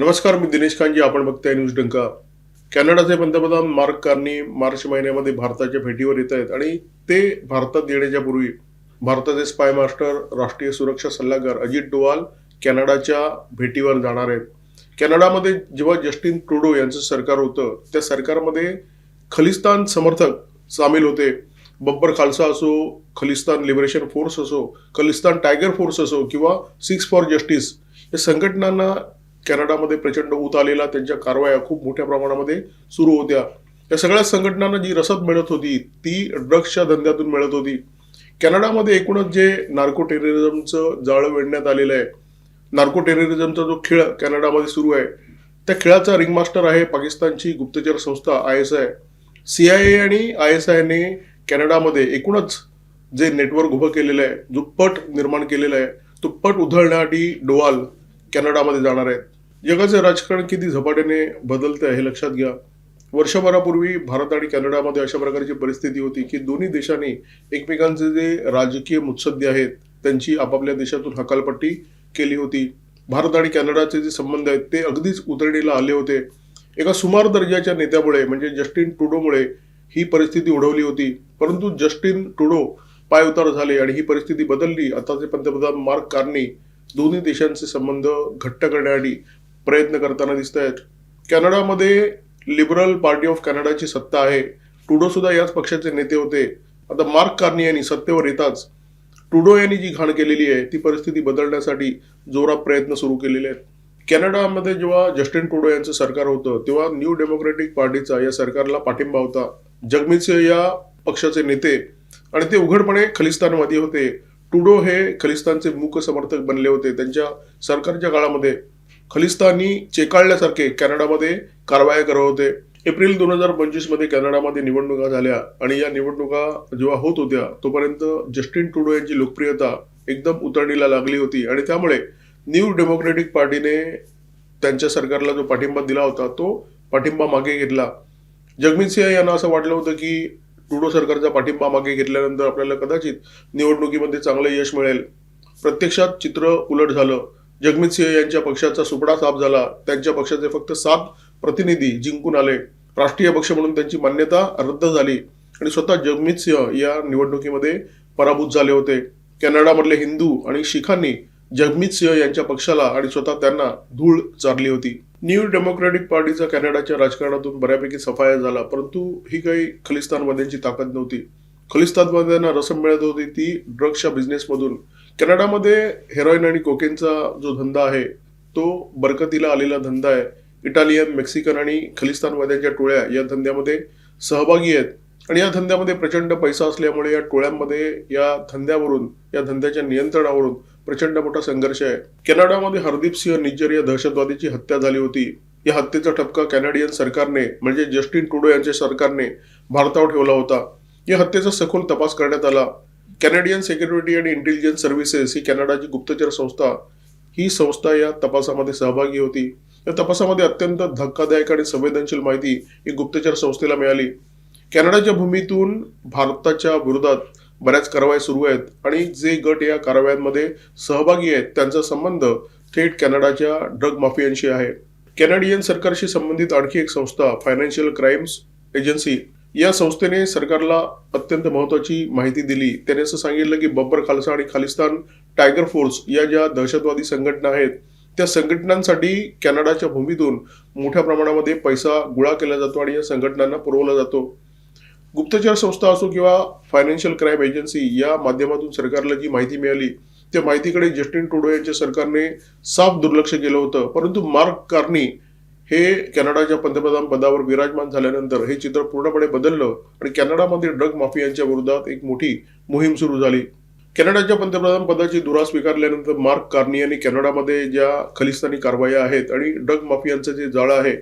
नमस्कार मी दिनेश खानजी आपण बघताय न्यूज डंका. कॅनडाचे पंतप्रधान मार्क कार्नी मार्च महिन्यामध्ये भारताच्या भेटीवर येत आहेत आणि ते भारतात येण्याच्या पूर्वी भारताचे स्पाय मास्टर राष्ट्रीय सुरक्षा सल्लागार अजित डोवाल कॅनडाच्या भेटीवर जाणार आहेत. कॅनडामध्ये जेव्हा जस्टिन ट्रुडो यांचं सरकार होतं त्या सरकारमध्ये खलिस्तान समर्थक सामील होते. बब्बर खालसा असो खलिस्तान लिबरेशन फोर्स असो खलिस्तान टायगर फोर्स असो किंवा सिक्स फॉर जस्टिस या संघटनांना कॅनडामध्ये प्रचंड ऊत आलेला त्यांच्या कारवाया खूप मोठ्या प्रमाणामध्ये सुरू होत्या. या सगळ्या संघटनांना जी रसद मिळत होती ती ड्रग्सच्या धंद्यातून मिळत होती. कॅनडामध्ये एकूणच जे नार्को टेररिझमचं जाळं वेढण्यात आलेलं आहे नार्को टेररिझमचा जो खेळ कॅनडामध्ये सुरू आहे त्या खेळाचा रिंगमास्टर आहे पाकिस्तानची गुप्तचर संस्था I S I. C I A आणि आय एस आयने कॅनडामध्ये एकूणच जे नेटवर्क उभं केलेलं आहे जो पट निर्माण केलेला आहे तो पट उधळण्यासाठी डोवाल कॅनडामध्ये जाणार आहेत. जगाचे राजकारण किती झपाट्याने बदलते आहे हे लक्षात घ्या. वर्षभरापूर्वी भारत आणि कॅनडामध्ये अशा प्रकारची परिस्थिती होती की दोन्ही देशांनी एकमेकांचे जे राजकीय मुत्सद्दे आहेत त्यांची आपापल्या देशातून हकालपट्टी केली होती. भारत आणि कॅनडाचे जे संबंध आहेत ते अगदीच उतरणीला आले होते. एका सुमार दर्जाच्या नेत्यामुळे म्हणजे जस्टिन टुडोमुळे ही परिस्थिती ओढवली होती. परंतु जस्टिन टुडो पायउतार झाले आणि ही परिस्थिती बदलली. आताचे पंतप्रधान मार्क कार्नी दोन्ही देशांचे संबंध घट्ट करण्यासाठी प्रयत्न करताना दिसत आहेत कॅनडामध्ये लिबरल पार्टी ऑफ कॅनडाची सत्ता आहे. टुडो सुद्धा याच पक्षाचे नेते होते. आता मार्क कार्नी यांनी सत्तेवर येताच टुडो यांनी जी घाण केलेली आहे ती परिस्थिती बदलण्यासाठी जोरात प्रयत्न सुरू केलेले आहेत. कॅनडामध्ये जेव्हा जस्टिन टुडो यांचं सरकार होतं तेव्हा न्यू डेमोक्रेटिक पार्टीचा या सरकारला पाठिंबा होता. जगमीत सिंह या पक्षाचे नेते आणि ते उघडपणे खलिस्तानवादी होते. टुडो हे खलिस्तानचे मूक समर्थक बनले होते. त्यांच्या सरकारच्या काळामध्ये खलिस्तानी चेकाळल्यासारखे कॅनडामध्ये कारवाया करत होते. एप्रिल दोन हजार पंचवीसमध्ये कॅनडामध्ये निवडणुका झाल्या आणि या निवडणुका जेव्हा होत होत्या तोपर्यंत जस्टिन टुडो यांची लोकप्रियता एकदम उतरणीला लागली होती आणि त्यामुळे न्यू डेमोक्रेटिक पार्टीने त्यांच्या सरकारला जो पाठिंबा दिला होता तो पाठिंबा मागे घेतला. जगमीत सिंह यांना असं वाटलं होतं की टुडो सरकारचा पाठिंबा मागे घेतल्यानंतर आपल्याला कदाचित निवडणुकीमध्ये चांगलं यश मिळेल. प्रत्यक्षात चित्र उलट झालं. जगमीत सिंह यांच्या पक्षाचा सुपडा साफ झाला. त्यांच्या पक्षाचे फक्त सात प्रतिनिधी जिंकून आले. राष्ट्रीय पक्ष म्हणून त्यांची मान्यता रद्द झाली. आणि स्वतः जगमीत सिंह या निवडणुकीमध्ये पराभूत झाले होते. कॅनडामधले हिंदू आणि शिखांनी जगमीत सिंह यांच्या पक्षाला आणि स्वतः त्यांना धूळ चारली होती. न्यू डेमोक्रॅटिक पार्टीचा कॅनडाच्या राजकारणातून बऱ्यापैकी सफाया झाला परंतु ही काही खलिस्तानवाद्यांची ताकद नव्हती. खलिस्तानवाद्यांना रसम मिळत होती ती ड्रग्सच्या बिझनेसमधून कॅनडामध्ये हेरोईन आणि कोकेनचा जो धंदा आहे तो बरकतीला आलेला धंदा आहे. इटालियन मेक्सिकन आणि खलिस्तानवाद्यांच्या टोळ्या या धंद्यामध्ये सहभागी आहेत. आणि या धंद्यामध्ये प्रचंड पैसा असल्यामुळे या टोळ्यांमध्ये या धंद्यावरून या धंद्याच्या नियंत्रणावरून प्रचंड मोठा संघर्ष आहे. कॅनडामध्ये हरदीप सिंह निज्जर या दहशतवादीची हत्या झाली होती. या हत्येचा ठपका कॅनडियन सरकारने म्हणजे जस्टिन टुडो यांच्या सरकारने भारतावर ठेवला होता. या हत्येचा सखोल तपास करण्यात आला. कॅनडियन सेक्युरिटी आणि इंटेलिजन्स सर्व्हिसेस ही कॅनडाची गुप्तचर संस्था ही संस्था या तपासामध्ये सहभागी होती. या तपासामध्ये अत्यंत धक्कादायक आणि संवेदनशील माहिती ही गुप्तचर संस्थेला मिळाली. कॅनडाच्या भूमीतून भारताच्या विरोधात बऱ्याच कारवाया सुरू आहेत आणि जे गट या कारवायांमध्ये सहभागी आहेत त्यांचा संबंध थेट कॅनडाच्या ड्रग माफियांशी आहे. कॅनडियन सरकारशी संबंधित आणखी एक संस्था फायनान्शियल क्राईम्स एजन्सी या संस्थेने सरकारला अत्यंत महत्वाची माहिती दिली. त्याने असं सांगितलं की बब्बर खालसा आणि खालिस्तान टायगर फोर्स या ज्या दहशतवादी संघटना आहेत त्या संघटनांसाठी कॅनडाच्या भूमीतून मोठ्या प्रमाणामध्ये पैसा गोळा केला जातो आणि या संघटनांना पुरवला जातो. गुप्तचर संस्था असो किंवा फायनान्शियल क्राईम एजन्सी या माध्यमातून सरकारला जी माहिती मिळाली त्या माहितीकडे जस्टिन ट्रुडो यांच्या सरकारने साफ दुर्लक्ष केलं होतं. परंतु मार्क कार्नी हे कॅनडाच्या पंतप्रधान पदावर विराजमान झाल्यानंतर हे चित्र पूर्णपणे बदललं आणि कॅनडामध्ये ड्रग माफियांच्या विरोधात एक मोठी मोहीम सुरू झाली. कॅनडाच्या पंतप्रधान पदाची धुरा स्वीकारल्यानंतर मार्क कार्नी यांनी कॅनडामध्ये ज्या खलिस्तानी कारवाया आहेत आणि ड्रग माफियांचं जे जाळं आहे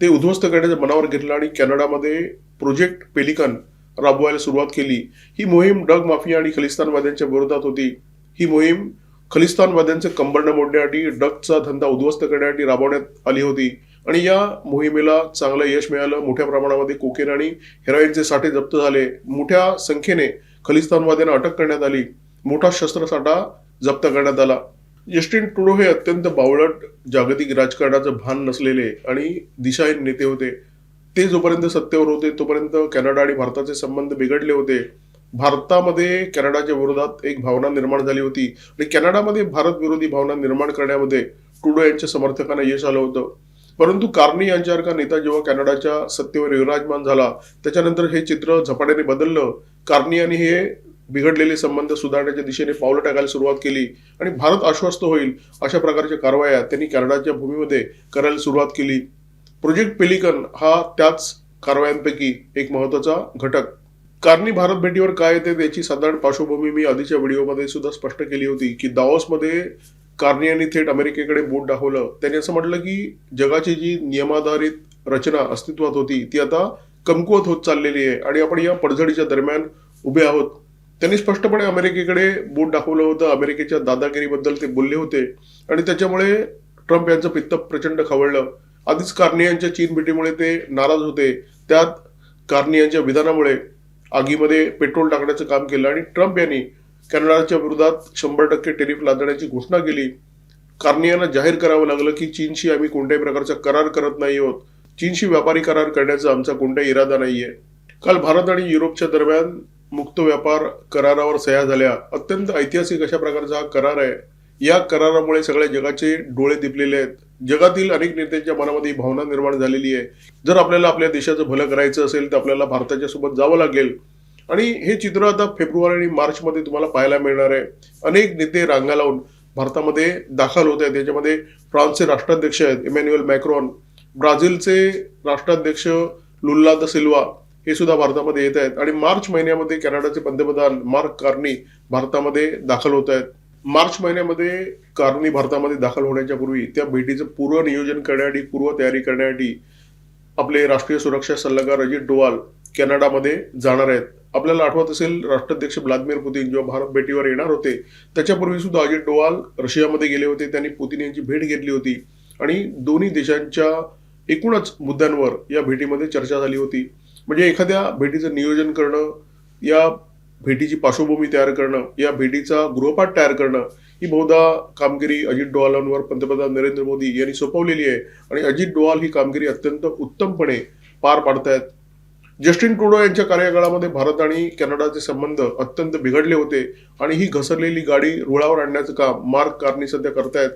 ते उद्ध्वस्त करण्याच्या मनावर घेतलं आणि कॅनडामध्ये प्रोजेक्ट पेलिकन राबवायला सुरुवात केली. ही मोहीम ड्रग माफिया आणि खलिस्तानवाद्यांच्या विरोधात होती. ही मोहीम खलिस्तानवाद्यांचं कंबरणं मोडण्यासाठी ड्रगचा धंदा उद्ध्वस्त करण्यासाठी राबवण्यात आली होती. आणि या मोहिमेला चांगलं यश मिळालं. मोठ्या प्रमाणामध्ये कोकेन आणि हेरॉईनचे साठे जप्त झाले. मोठ्या संख्येने खलिस्तानवाद्यांना अटक करण्यात आली. मोठा शस्त्रसाठा जप्त करण्यात आला. जस्टिन ट्रुडो हे अत्यंत बावळट जागतिक राजकारणाचं भान नसलेले आणि दिशाहीन नेते होते. ते जोपर्यंत सत्तेवर होते तोपर्यंत कॅनडा आणि भारताचे संबंध बिघडले होते. भारतामध्ये कॅनडाच्या विरोधात एक भावना निर्माण झाली होती. आणि कॅनडामध्ये भारत विरोधी भावना निर्माण करण्यामध्ये ट्रुडो यांच्या समर्थकांना यश आलं होतं. परंतु कार्नी यांच्यासारखा नेता जेव्हा कॅनडाच्या सत्तेवर विराजमान झाला त्याच्यानंतर हे चित्र झपाट्याने बदललं. कार्नी यांनी हे बिघडलेले संबंध सुधारण्याच्या दिशेने पावलं टाकायला सुरुवात केली आणि भारत आश्वस्त होईल अशा प्रकारच्या कारवाया त्यांनी कॅनडाच्या भूमीमध्ये करायला सुरुवात केली. प्रोजेक्ट पेलिकन हा त्याच कारवायांपैकी एक महत्त्वाचा घटक. कार्नी भारत भेटीवर काय येते त्याची साधारण पार्श्वभूमी मी आधीच्या व्हिडिओमध्ये सुद्धा स्पष्ट केली होती की दाओसमध्ये कार्नी यांनी थेट अमेरिकेकडे बोट दाखवलं. त्यांनी असं म्हटलं की जगाची जी नियमाधारित रचना अस्तित्वात होती ती आता कमकुवत होत चाललेली आहे आणि आपण या पडझडीच्या दरम्यान उभे आहोत. त्यांनी स्पष्टपणे अमेरिकेकडे बोट दाखवलं होतं. अमेरिकेच्या दादागिरीबद्दल ते बोलले होते आणि त्याच्यामुळे ट्रम्प यांचं पित्त प्रचंड खवळलं. आधीच कार्नी यांच्या चीन भेटीमुळे ते नाराज होते. त्यात कार्नी यांच्या विधानामुळे आगीमध्ये पेट्रोल टाकण्याचं काम केलं आणि ट्रम्प यांनी कॅनडाच्या विरोधात शंभर टक्के टेरिफ लादण्याची घोषणा केली. कार्नियाला जाहीर करावं लागलं की चीनशी आम्ही कोणत्याही प्रकारचा करार करत नाही आहोत. चीनशी व्यापारी करार करण्याचा आमचा कोणताही इरादा नाहीये. काल भारत आणि युरोपच्या दरम्यान मुक्त व्यापार करारावर सह्या झाल्या. अत्यंत ऐतिहासिक अशा प्रकारचा हा करार आहे. या करारामुळे सगळ्या जगाचे डोळे दिपलेले आहेत. जगातील अनेक नेत्यांच्या मनामध्ये भावना निर्माण झालेली आहे. जर आपल्याला आपल्या देशाचं भलं करायचं असेल तर आपल्याला भारताच्या सोबत जावं लागेल. आणि हे चित्र आता फेब्रुवारी आणि मार्चमध्ये तुम्हाला पाहायला मिळणार आहे. अनेक नेते रांगा लावून भारतामध्ये दाखल होत आहेत. त्याच्यामध्ये फ्रान्सचे राष्ट्राध्यक्ष आहेत इमॅन्युअल मॅक्रॉन ब्राझीलचे राष्ट्राध्यक्ष लुल्ला द सिल्वा हे सुद्धा भारतामध्ये येत आहेत. आणि मार्च महिन्यामध्ये कॅनडाचे पंतप्रधान मार्क कार्नी भारतामध्ये दाखल होत आहेत. मार्च महिन्यामध्ये कार्नी भारतामध्ये दाखल होण्याच्या पूर्वी त्या भेटीचं पूर्व नियोजन करण्यासाठी पूर्व तयारी करण्यासाठी आपले राष्ट्रीय सुरक्षा सल्लागार अजित डोवाल कॅनडामध्ये जाणार आहेत. आपल्याला आठवत असेल राष्ट्राध्यक्ष व्लादिमीर पुतीन जेव्हा भारत भेटीवर येणार होते त्याच्यापूर्वी सुद्धा अजित डोवाल रशियामध्ये गेले होते त्यांनी पुतीन यांची भेट घेतली होती आणि दोन्ही देशांच्या एकूणच मुद्द्यांवर या भेटीमध्ये चर्चा झाली होती. म्हणजे एखाद्या भेटीचं नियोजन करणं या भेटीची पार्श्वभूमी तयार करणं या भेटीचा गृहपाठ तयार करणं ही बहुधा कामगिरी अजित डोवालांवर पंतप्रधान नरेंद्र मोदी यांनी सोपवलेली आहे. आणि अजित डोवाल ही कामगिरी अत्यंत उत्तमपणे पार पाडतायत. जस्टिन ट्रुडो यांच्या कार्यकाळामध्ये भारत आणि कॅनडाचे संबंध अत्यंत बिघडले होते आणि ही घसरलेली गाडी रुळावर आणण्याचं काम मार्क कार्नी सध्या करतायत.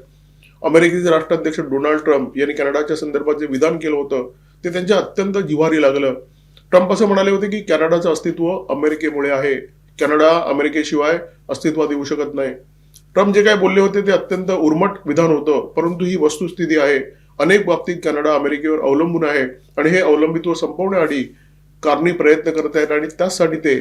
अमेरिकेचे राष्ट्राध्यक्ष डोनाल्ड ट्रम्प यांनी कॅनडाच्या संदर्भात जे विधान केलं होतं ते त्यांच्या अत्यंत जिव्हारी लागलं. ट्रम्प असं म्हणाले होते की कॅनडाचं अस्तित्व अमेरिकेमुळे आहे. कॅनडा अमेरिकेशिवाय अस्तित्वात येऊ शकत नाही. ट्रम्प जे काय बोलले होते ते अत्यंत उर्मट विधान होतं परंतु ही वस्तुस्थिती आहे. अनेक बाबतीत कॅनडा अमेरिकेवर अवलंबून आहे आणि हे अवलंबित्व संपवण्याआधी कारणी प्रयत्न करत आहेत आणि त्याचसाठी ते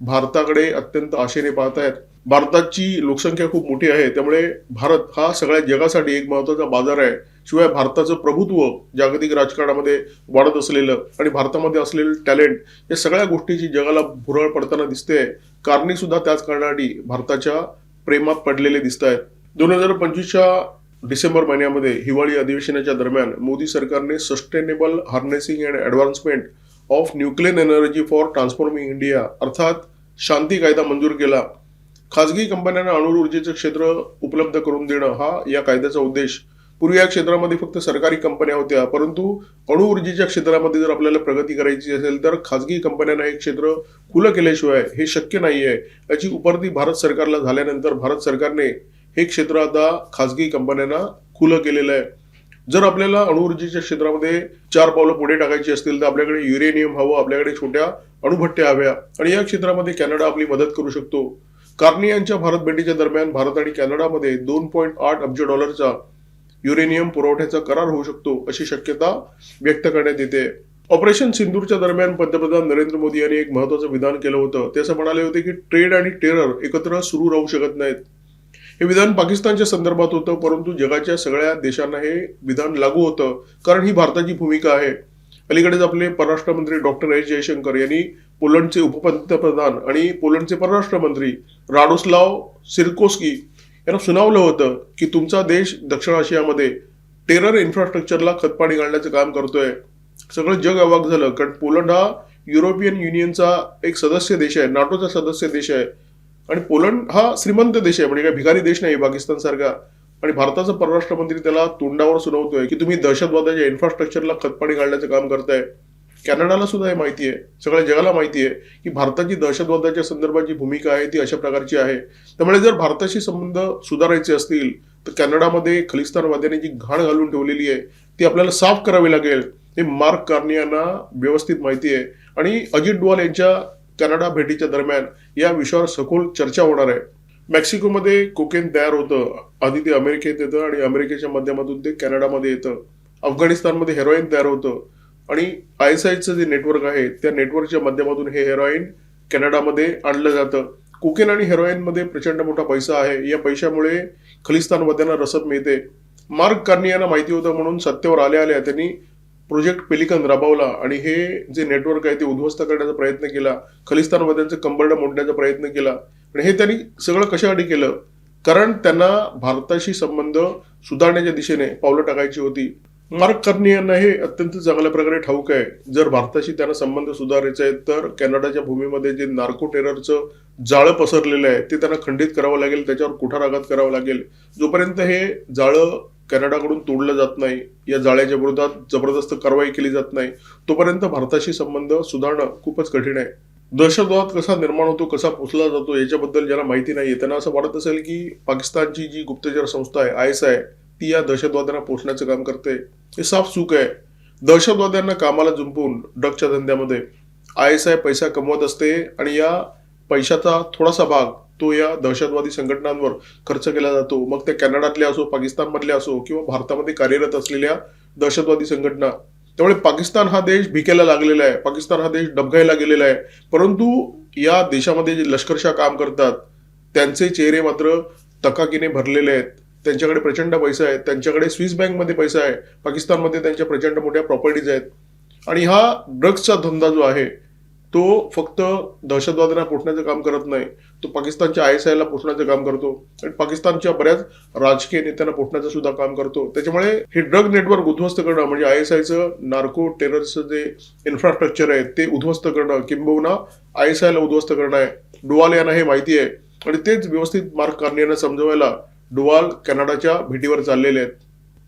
भारताकडे अत्यंत आशेने पाहत आहेत भारताची लोकसंख्या खूप मोठी आहे त्यामुळे भारत हा सगळ्या जगासाठी एक महत्त्वाचा बाजार आहे. शिवाय भारताचं प्रभुत्व जागतिक राजकारणामध्ये वाढत असलेलं आणि भारतामध्ये असलेलं टॅलेंट या सगळ्या गोष्टीची जगाला भुरळ पडताना दिसते. कारणी सुद्धा त्याच कारणासाठी भारताच्या प्रेमात पडलेले दिसत आहेत. दोन हजार पंचवीसच्या डिसेंबर महिन्यामध्ये हिवाळी अधिवेशनाच्या दरम्यान मोदी सरकारने sustainable harnessing and advancement of nuclear energy for transforming India अर्थात शांती कायदा मंजूर केला. खाजगी कंपन्यांना अणु ऊर्जेचं क्षेत्र उपलब्ध करून देणं हा या कायद्याचा उद्देश. पूर्वी या क्षेत्रामध्ये फक्त सरकारी कंपन्या होत्या परंतु अणु ऊर्जेच्या क्षेत्रामध्ये जर आपल्याला प्रगती करायची असेल तर खाजगी कंपन्यांना हे क्षेत्र खुलं केल्याशिवाय हे शक्य नाही आहे याची उपरती भारत सरकारला झाल्यानंतर भारत सरकारने हे क्षेत्र आता खाजगी कंपन्यांना खुलं केलेलं आहे. जर आपल्याला अणुऊर्जेच्या क्षेत्रामध्ये चार पावलं पुढे टाकायची असतील तर आपल्याकडे युरेनियम हवं आपल्याकडे छोट्या अणुभट्ट्या हव्या. आणि या क्षेत्रामध्ये कॅनडा आपली मदत करू शकतो. कार्नी यांच्या भारत भेटीच्या दरम्यान भारत आणि कॅनडामध्ये दोन पॉईंट आठ अब्ज डॉलरचा युरेनियम पुरवठ्याचा करार होऊ शकतो अशी शक्यता व्यक्त करण्यात येते. ऑपरेशन सिंदूरच्या दरम्यान पंतप्रधान नरेंद्र मोदी यांनी एक महत्वाचं विधान केलं होतं. ते असं म्हणाले होते की ट्रेड आणि टेरर एकत्र सुरू राहू शकत नाहीत. हे विधान पाकिस्तानच्या संदर्भात होतं परंतु जगाच्या सगळ्या देशांना हे विधान लागू होतं कारण ही भारताची भूमिका आहे. अलीकडेच आपले परराष्ट्र मंत्री डॉक्टर एस जयशंकर यांनी पोलंडचे उपपंतप्रधान आणि पोलंडचे परराष्ट्र मंत्री राडोस्लाव सिरकोस्की यांना सुनावलं होतं की तुमचा देश दक्षिण आशियामध्ये टेरर इन्फ्रास्ट्रक्चरला खतपाणी घालण्याचं काम करतोय. सगळं जग अवाक झालं कारण पोलंड हा युरोपियन युनियनचा एक सदस्य देश आहे नाटोचा सदस्य देश आहे. आणि पोलंड हा श्रीमंत देश आहे म्हणजे काय भिकारी देश नाही पाकिस्तान सारखा. आणि भारताचा परराष्ट्र मंत्री त्याला तोंडावर सुनावतोय की तुम्ही दहशतवादाच्या इन्फ्रास्ट्रक्चरला खतपाणी घालण्याचं काम करताय. कॅनडाला सुद्धा हे माहिती आहे सगळ्या जगाला माहिती आहे की भारताची दहशतवादाच्या संदर्भात जी भूमिका आहे ती अशा प्रकारची आहे. त्यामुळे जर भारताशी संबंध सुधारायचे असतील तर कॅनडामध्ये खलिस्तानवाद्यांनी जी घाण घालून ठेवलेली आहे ती आपल्याला साफ करावी लागेल. हे मार्क कार्नियांना व्यवस्थित माहिती आहे. आणि अजित डोवाल यांच्या कॅनडा भेटीच्या दरम्यान या विषयावर सखोल चर्चा होणार आहे. मेक्सिकोमध्ये कोकेन तयार होतं. आधी ते अमेरिकेत येतं आणि अमेरिकेच्या माध्यमातून ते कॅनडामध्ये येतं. अफगाणिस्तानमध्ये हेरोईन तयार होतं. आणि आय एस आयचं जे नेटवर्क आहे त्या नेटवर्कच्या माध्यमातून हे हेरोईन कॅनडामध्ये आणलं जातं. कोकेन आणि हेरोईनमध्ये प्रचंड मोठा पैसा आहे. या पैशामुळे खलिस्तानवाद्यांना रसद मिळते. मार्क कार्नी यांना माहिती होतं म्हणून सत्तेवर आल्या आल्या त्यांनी प्रोजेक्ट पेलिकन राबवला आणि हे जे नेटवर्क आहे ते उद्ध्वस्त करण्याचा प्रयत्न केला खलिस्तानवाद्यांचं कंबरडं मोडण्याचा प्रयत्न केला. आणि हे त्यांनी सगळं कशासाठी केलं? कारण त्यांना भारताशी संबंध सुधारण्याच्या दिशेने पावलं टाकायची होती. मार्क कर्नी यांना हे अत्यंत चांगल्या प्रकारे ठाऊक आहे. जर भारताशी त्यांना संबंध सुधारायचे आहेत तर कॅनडाच्या भूमीमध्ये जे नार्को टेररचं जाळं पसरलेलं आहे ते त्यांना खंडित करावं लागेल त्याच्यावर कुठाराघात करावा लागेल. जोपर्यंत हे जाळं कॅनडाकडून तोडलं जात नाही. या जाळ्याच्या विरोधात जबरदस्त कारवाई केली जात नाही. तोपर्यंत भारताशी संबंध सुधारणं खूपच कठीण आहे. दहशतवाद कसा निर्माण होतो कसा पोचला जातो याच्याबद्दल ज्यांना माहिती नाही त्यांना असं वाटत असेल की पाकिस्तानची जी गुप्तचर संस्था आहे आय एस आय ती या दहशतवाद्यांना पोचण्याचं काम करते. हे साफ चूक आहे. दहशतवाद्यांना कामाला जुंपून ड्रगच्या धंद्यामध्ये आय एस आय पैसा कमवत असते आणि या पैशाचा थोडासा भाग तो या दहशतवादी संघटनांवर खर्च केला जातो. मग ते कॅनडातल्या असो पाकिस्तानमधल्या असो किंवा भारतामध्ये कार्यरत असलेल्या दहशतवादी संघटना. त्यामुळे पाकिस्तान हा देश भिकेला लागलेला आहे. पाकिस्तान हा देश डबघायला गेलेला आहे. परंतु या देशामध्ये जे लष्करशा काम करतात त्यांचे चेहरे मात्र तकाकीने भरलेले आहेत. त्यांच्याकडे प्रचंड पैसा आहे. त्यांच्याकडे स्विस बँकमध्ये पैसा आहे. पाकिस्तानमध्ये त्यांच्या प्रचंड मोठ्या प्रॉपर्टीज आहेत. आणि हा ड्रग्सचा धंदा जो आहे तो फक्त दहशतवाद्यांना पोचण्याचं काम करत नाही तो पाकिस्तानच्या आय एस आयला पोचण्याचं काम करतो आणि पाकिस्तानच्या बऱ्याच राजकीय नेत्यांना पोचण्याचं सुद्धा काम करतो. त्याच्यामुळे हे ड्रग नेटवर्क उद्ध्वस्त करणं म्हणजे आय एस आयचं नार्को टेररचं जे इन्फ्रास्ट्रक्चर आहे ते उद्ध्वस्त करणं किंबहुना आय एस आयला उद्ध्वस्त करणं आहे. डुवाल यांना हे माहिती आहे. आणि तेच व्यवस्थित मार्क कार्ने यांना समजवायला डुवाल कॅनडाच्या भेटीवर चाललेले आहेत.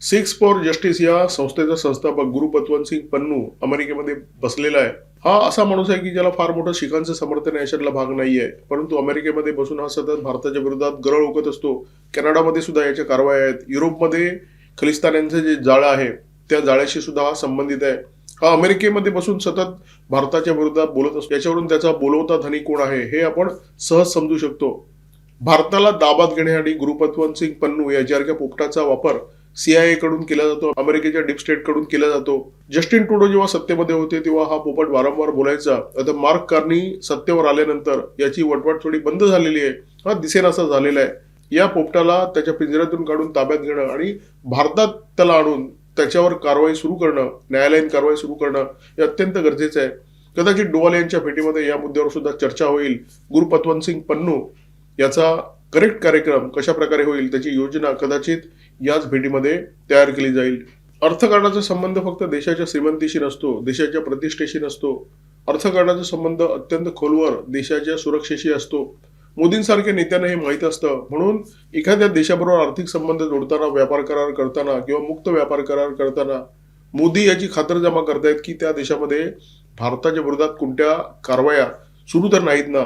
सिक्स फॉर जस्टिस या संस्थेचा संस्थापक गुरु पतवंत सिंग पन्नू अमेरिकेमध्ये बसलेला आहे. हा असा माणूस आहे की ज्याला फार मोठं शिखांचं समर्थन याच्यातला भाग नाही आहे परंतु अमेरिकेमध्ये बसून हा सतत भारताच्या विरोधात गरळ ओकत असतो. कॅनडामध्ये सुद्धा याच्या कारवाया आहेत. युरोपमध्ये खलिस्तान्यांचं जे जाळं आहे त्या जाळ्याशी सुद्धा हा संबंधित आहे. हा अमेरिकेमध्ये बसून सतत भारताच्या विरोधात बोलत असतो. याच्यावरून त्याचा बोलवता धनी कोण आहे हे आपण सहज समजू शकतो. भारताला दाबात घेण्यासाठी गुरुपतवंत सिंग पन्नू याच्यासारख्या पोपटाचा वापर सीआयए कडून केला जातो अमेरिकेच्या डीप स्टेटकडून केला जातो. जस्टिन टुडो जेव्हा सत्तेमध्ये होते तेव्हा हा पोपट वारंवार बोलायचा. आता मार्क कार्नी सत्तेवर आल्यानंतर याची वटवाट थोडी बंद झालेली आहे. हा दिसेनासा झालेला आहे. या पोपटाला त्याच्या पिंजऱ्यातून काढून ताब्यात घेणं आणि भारतात त्याला आणून त्याच्यावर कारवाई सुरू करणं न्यायालयीन कारवाई सुरू करणं हे अत्यंत गरजेचं आहे. कदाचित डोवाल यांच्या भेटीमध्ये या मुद्द्यावर सुद्धा चर्चा होईल. गुरुपतवंत सिंग पन्नू याचा करेक्ट कार्यक्रम कशा प्रकारे होईल त्याची योजना कदाचित याच भेटीमध्ये तयार केली जाईल. अर्थकारणाचा संबंध फक्त देशाच्या श्रीमंतीशी नसतो देशाच्या प्रतिष्ठेशी नसतो. अर्थकारणाचा संबंध अत्यंत खोलवर देशाच्या सुरक्षेशी असतो. मोदींसारख्या नेत्यांना हे माहीत असतं. म्हणून एखाद्या देशाबरोबर आर्थिक संबंध जोडताना व्यापार करार करताना किंवा मुक्त व्यापार करार करताना मोदी याची खातरजमा करतायत की त्या देशामध्ये भारताच्या विरोधात कोणत्या कारवाया सुरू तर नाहीत ना?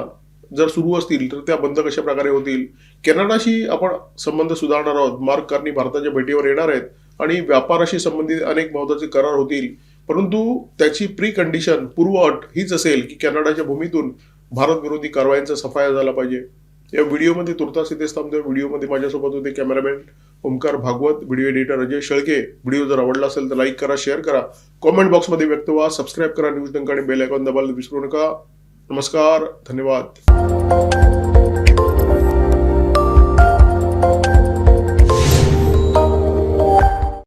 जर सुरू असतील तर त्या बंद कशा प्रकारे होतील? कॅनडाशी आपण संबंध सुधारणार आहोत. मार्क कार्नी भारताच्या भेटीवर येणार आहेत आणि व्यापाराशी संबंधित अनेक महत्त्वाचे करार होतील. परंतु त्याची प्री कंडिशन पूर्व अट हीच असेल की कॅनडाच्या भूमीतून भारत विरोधी कारवायांचा सफाया झाला पाहिजे. या व्हिडिओमध्ये तुर्तास इथेच थांबतोय व्हिडिओमध्ये माझ्यासोबत होते cameraman Omkar Bhagwat video editor Ajay Shelke. Video जर आवडला असेल तर लाईक करा शेअर करा. कॉमेंट बॉक्समध्ये व्यक्त व्हा सबस्क्राईब करा न्यूज डंक आणि बेल आयकॉन दबायला विसरू नका. नमस्कार धन्यवाद.